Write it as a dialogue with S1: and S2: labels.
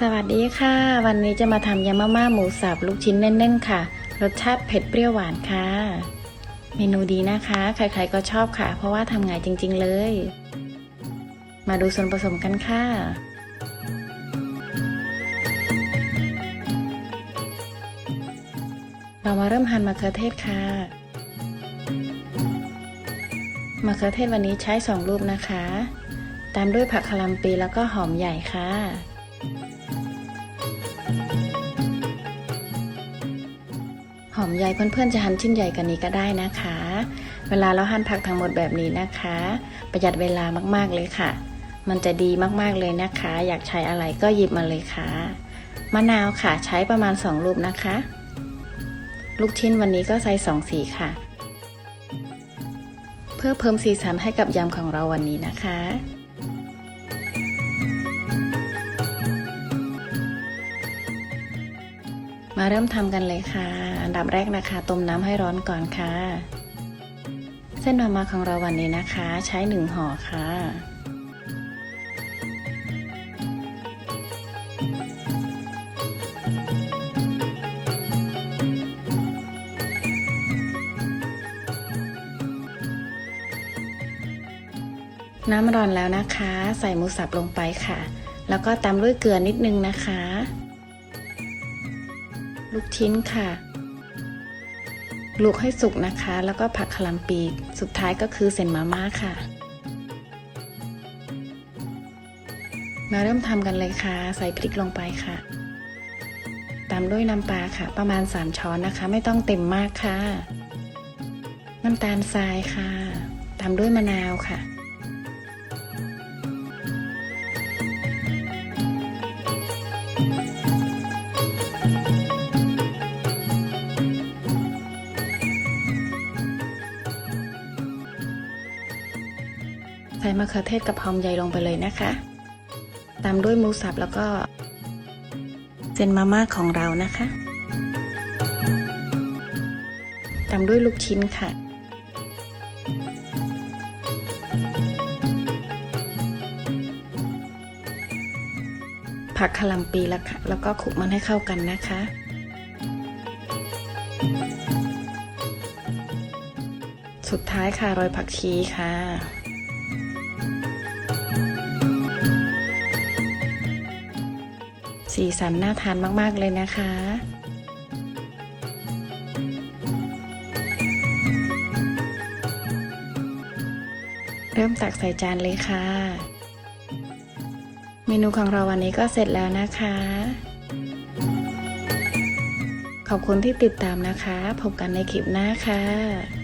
S1: สวัสดีค่ะ วันนี้จะมาทำยำมาม่าหมูสับลูกชิ้นแน่นๆค่ะ รสชาติเผ็ดเปรี้ยวหวานค่ะ เมนูดีนะคะ ใครๆก็ชอบค่ะ เพราะว่าทำง่ายจริง ๆเลย มาดูส่วนผสมกันค่ะ เรามาเริ่มหั่นมะเขือเทศค่ะมะเขือเทศวันนี้ใช้สองลูกนะคะ ตามด้วยผักคะลัมปีแล้วก็หอมใหญ่ค่ะ หอมใหญ่เพื่อนๆจะหั่นชิ้นใหญ่กันนี้ก็ได้นะคะ เวลาเราหั่นผักทั้งหมดแบบนี้นะคะ ประหยัดเวลามากๆเลยค่ะ มันจะดีมากๆเลยนะคะ อยากใช้อะไรก็หยิบมาเลยค่ะ มะนาวค่ะใช้ประมาณ 2 ลูกนะคะ ลูกชิ้นวันนี้ก็ใส่สองสีค่ะ เพื่อเพิ่มสีสันให้กับยำของเราวันนี้นะคะ มาเริ่มทำกันเลยค่ะ อันดับแรกนะคะ ต้มน้ำให้ร้อนก่อนค่ะ เส้นมาม่าของเราวันนี้นะคะ ใช้หนึ่งห่อค่ะน้ำร้อนแล้วนะคะ ใส่หมูสับลงไปค่ะ แล้วก็ตามด้วยเกลือนิดนึงนะคะ ลูกชิ้นค่ะลูกให้สุกนะคะ แล้วก็ผักขลัมปีสุดท้ายก็คือเส้นมาม่าค่ะ มาเริ่มทำกันเลยค่ะ ใส่พริกลงไปค่ะ ตามด้วยน้ำปลาค่ะ ประมาณ 3 ช้อนนะคะ ไม่ต้องเต็มมากค่ะ น้ำตาลทรายค่ะ ตามด้วยมะนาวค่ะ ส่มะเขือเทศกับหอมใหญ่ลงไปเลยนะคะ ตามด้วยหมูสับแล้วก็เส้นมาม่าของเรานะคะ ตามด้วยลูกชิ้นค่ะ ผักคะลัมปีแล้วค่ะ แล้วก็คลุกมันให้เข้ากันนะคะ สุดท้ายค่ะโรยผักชีค่ะ สีสันน่าทานมาก ๆ เลยนะคะ เริ่มตักใส่จานเลยค่ะ เมนูของเราวันนี้ก็เสร็จแล้วนะคะ ขอบคุณที่ติดตามนะคะ พบกันในคลิปหน้าค่ะ